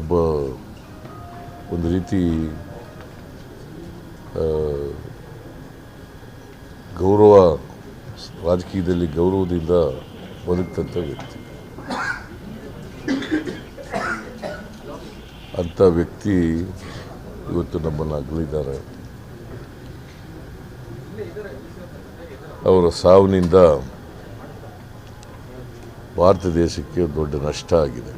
ಒಬ್ಬ ಒಂದು ರೀತಿ ಗೌರವ, ರಾಜಕೀಯದಲ್ಲಿ ಗೌರವದಿಂದ ಬದುಕ್ತಂಥ ವ್ಯಕ್ತಿ. ಅಂಥ ವ್ಯಕ್ತಿ ಇವತ್ತು ನಮ್ಮನ್ನು ಅಗಲಿದ್ದಾರೆ. ಅವರ ಸಾವಿನಿಂದ ಭಾರತ ದೇಶಕ್ಕೆ ದೊಡ್ಡ ನಷ್ಟ ಆಗಿದೆ.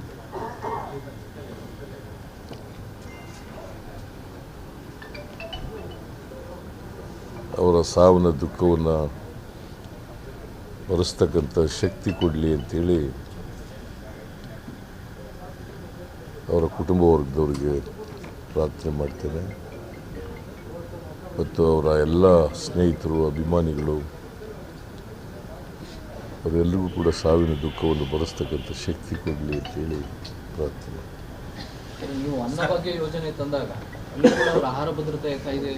ಅವರ ಸಾವಿನ ದುಃಖವನ್ನು ಭರಿಸ್ತಕ್ಕಂಥ ಶಕ್ತಿ ಕೊಡಲಿ ಅಂಥೇಳಿ ಅವರ ಕುಟುಂಬ ವರ್ಗದವರಿಗೆ ಪ್ರಾರ್ಥನೆ ಮಾಡ್ತೇನೆ. ಮತ್ತು ಅವರ ಎಲ್ಲ ಸ್ನೇಹಿತರು, ಅಭಿಮಾನಿಗಳು, ಅವರೆಲ್ಲರಿಗೂ ಕೂಡ ಸಾವಿನ ದುಃಖವನ್ನು ಬರೆಸ್ತಕ್ಕಂಥ ಶಕ್ತಿ ಕೊಡಲಿ ಅಂತೇಳಿ ಪ್ರಾರ್ಥನೆ ಯೋಜನೆ ತಂದಾಗ ಆಹಾರ ಭದ್ರತೆ ಕಾಯ್ದೆ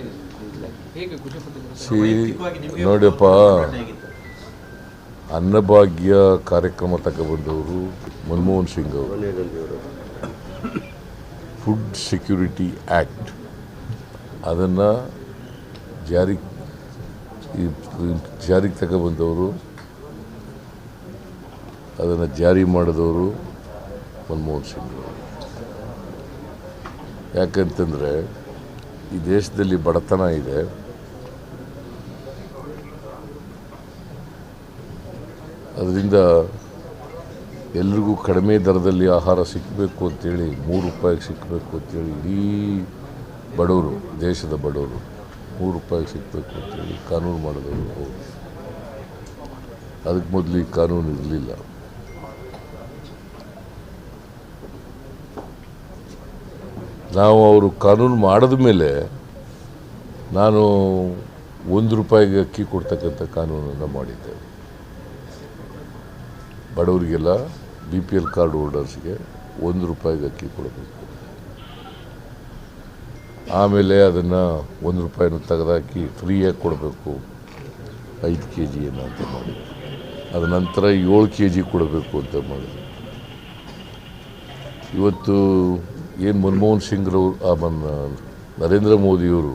ಹೇಗೆ ಖುಷಿ ನೋಡಿಯಪ್ಪ ಅನ್ನಭಾಗ್ಯ ಕಾರ್ಯಕ್ರಮ ತಗೊಬಂದವರು ಮನಮೋಹನ್ ಸಿಂಗ್ ಅವರು. ಫುಡ್ ಸೆಕ್ಯೂರಿಟಿ ಆ್ಯಕ್ಟ್ ಅದನ್ನು ಜಾರಿ ಜಾರಿಗೆ ತಗೊಬಂದವರು ಅದನ್ನು ಜಾರಿ ಮಾಡಿದವರು ಮನಮೋಹನ್ ಸಿಂಗ್ ಅವರು. ಯಾಕಂತಂದರೆ ಈ ದೇಶದಲ್ಲಿ ಬಡತನ ಇದೆ. ಅದರಿಂದ ಎಲ್ರಿಗೂ ಕಡಿಮೆ ದರದಲ್ಲಿ ಆಹಾರ ಸಿಕ್ಕಬೇಕು ಅಂತೇಳಿ, ಮೂರು ರೂಪಾಯಿಗೆ ಸಿಕ್ಕಬೇಕು ಅಂತೇಳಿ ಇಡೀ ಬಡವರು, ದೇಶದ ಬಡವರು ಮೂರು ರೂಪಾಯಿಗೆ ಸಿಕ್ಕಬೇಕು ಅಂತೇಳಿ ಕಾನೂನು ಮಾಡಿದವರು. ಅದಕ್ಕೆ ಮೊದಲು ಈ ಕಾನೂನು ಇರಲಿಲ್ಲ. ನಾವು ಅವರು ಕಾನೂನು ಮಾಡಿದ ಮೇಲೆ ನಾನು ಒಂದು ರೂಪಾಯಿಗೆ ಅಕ್ಕಿ ಕೊಡ್ತಕ್ಕಂಥ ಕಾನೂನನ್ನು ಮಾಡಿದ್ದೆ ಬಡವರಿಗೆಲ್ಲ ಬಿ ಪಿ ಎಲ್ ಕಾರ್ಡ್ ಹೋಲ್ಡರ್ಸ್ಗೆ ಒಂದು ರೂಪಾಯಿಗೆ ಅಕ್ಕಿ ಕೊಡಬೇಕು. ಆಮೇಲೆ ಅದನ್ನು ಒಂದು ರೂಪಾಯಿನ ತೆಗೆದಾಕಿ ಫ್ರೀಯಾಗಿ ಕೊಡಬೇಕು. ಐದು ಕೆ ಜಿಯನ್ನು ಅಂತ ಮಾಡಿದ್ವಿ ಅದ ನಂತರ ಏಳು ಕೆ ಜಿ ಕೊಡಬೇಕು ಅಂತ ಮಾಡಿದ್ವಿ ಇವತ್ತು ಏನು ಮನಮೋಹನ್ ಸಿಂಗ್ರವ್ರು ನರೇಂದ್ರ ಮೋದಿಯವರು?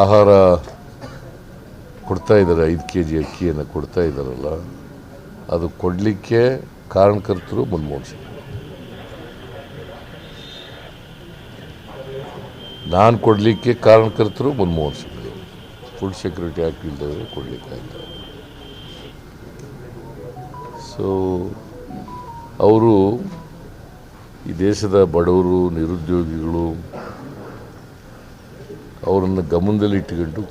ಆಹಾರ ಕೊಡ್ತಾ ಇದ್ದಾರೆ, ಐದು ಕೆ ಜಿ ಅಕ್ಕಿಯನ್ನು ಕೊಡ್ತಾ ಇದ್ದಾರಲ್ಲ, ಅದು ಕೊಡಲಿಕ್ಕೆ ಕಾರಣಕರ್ತರು ಮನಮೋಹನ್ ಸಿಂಗ್. ನಾನು ಕೊಡಲಿಕ್ಕೆ ಕಾರಣಕರ್ತರು Manmohan Singh. Food security act ಇಲ್ಲದವರು ಕೊಡಲಿಕ್ಕಾಗ್ತದೆ ಸೊ ಅವರು ಈ ದೇಶದ ಬಡವರು ನಿರುದ್ಯೋಗಿಗಳು ಅವರನ್ನು ಗಮನದಲ್ಲಿ ಇಟ್ಟುಕೊಂಡು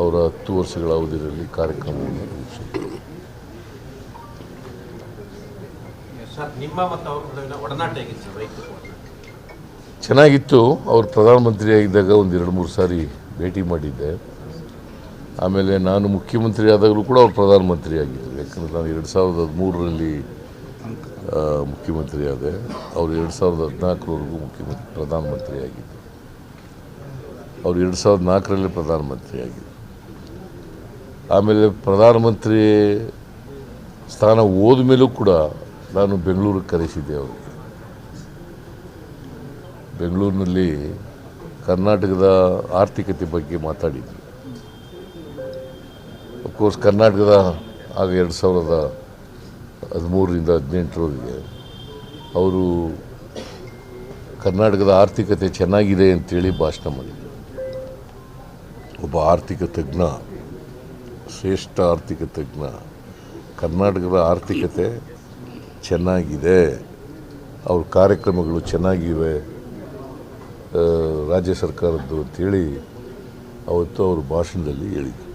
ಅವರ ಹತ್ತು ವರ್ಷಗಳ ಅವಧಿಯಲ್ಲಿ ಕಾರ್ಯಕ್ರಮವನ್ನು ರೂಪಿಸಿದರು. ಚೆನ್ನಾಗಿತ್ತು. ಅವರು ಪ್ರಧಾನಮಂತ್ರಿ ಆಗಿದ್ದಾಗ ಒಂದು ಎರಡು ಮೂರು ಸಾರಿ ಭೇಟಿ ಮಾಡಿದ್ದೆ. ಆಮೇಲೆ ನಾನು ಮುಖ್ಯಮಂತ್ರಿ ಆದಾಗಲೂ ಕೂಡ ಅವ್ರು ಪ್ರಧಾನಮಂತ್ರಿ ಆಗಿದ್ದರು ಯಾಕಂದರೆ ನಾನು ಎರಡು ಸಾವಿರದ ಹದಿಮೂರರಲ್ಲಿ ಮುಖ್ಯಮಂತ್ರಿ ಆದೆ ಅವರು ಎರಡು ಸಾವಿರದ ಹದಿನಾಲ್ಕರವರೆಗೂ ಮುಖ್ಯಮಂತ್ರಿ ಪ್ರಧಾನಮಂತ್ರಿ ಆಗಿದ್ದರು ಅವರು ಎರಡು ಸಾವಿರದ ನಾಲ್ಕರಲ್ಲಿ ಪ್ರಧಾನಮಂತ್ರಿ ಆಗಿದ್ದರು ಆಮೇಲೆ ಪ್ರಧಾನಮಂತ್ರಿ ಸ್ಥಾನ ಹೋದ ಮೇಲೂ ಕೂಡ ನಾನು ಬೆಂಗಳೂರಿಗೆ ಕರೆಸಿದ್ದೆ ಅವರಿಗೆ. ಬೆಂಗಳೂರಿನಲ್ಲಿ ಕರ್ನಾಟಕದ ಆರ್ಥಿಕತೆ ಬಗ್ಗೆ ಮಾತಾಡಿದ್ವಿ. ಅಫ್ಕೋರ್ಸ್ ಕರ್ನಾಟಕದ ಆಗ ಎರಡು ಸಾವಿರದ ಹದಿಮೂರರಿಂದ ಹದಿನೆಂಟರವರೆಗೆ ಅವರು ಕರ್ನಾಟಕದ ಆರ್ಥಿಕತೆ ಚೆನ್ನಾಗಿದೆ ಅಂತೇಳಿ ಭಾಷಣ ಮಾಡಿದರು. ಒಬ್ಬ ಆರ್ಥಿಕ ತಜ್ಞ, ಶ್ರೇಷ್ಠ ಆರ್ಥಿಕ ತಜ್ಞ, ಕರ್ನಾಟಕದ ಆರ್ಥಿಕತೆ ಚೆನ್ನಾಗಿದೆ, ಅವ್ರ ಕಾರ್ಯಕ್ರಮಗಳು ಚೆನ್ನಾಗಿವೆ ರಾಜ್ಯ ಸರ್ಕಾರದ್ದು ಅಂತೇಳಿ ಅವತ್ತು ಅವರು ಭಾಷಣದಲ್ಲಿ ಹೇಳಿದರು.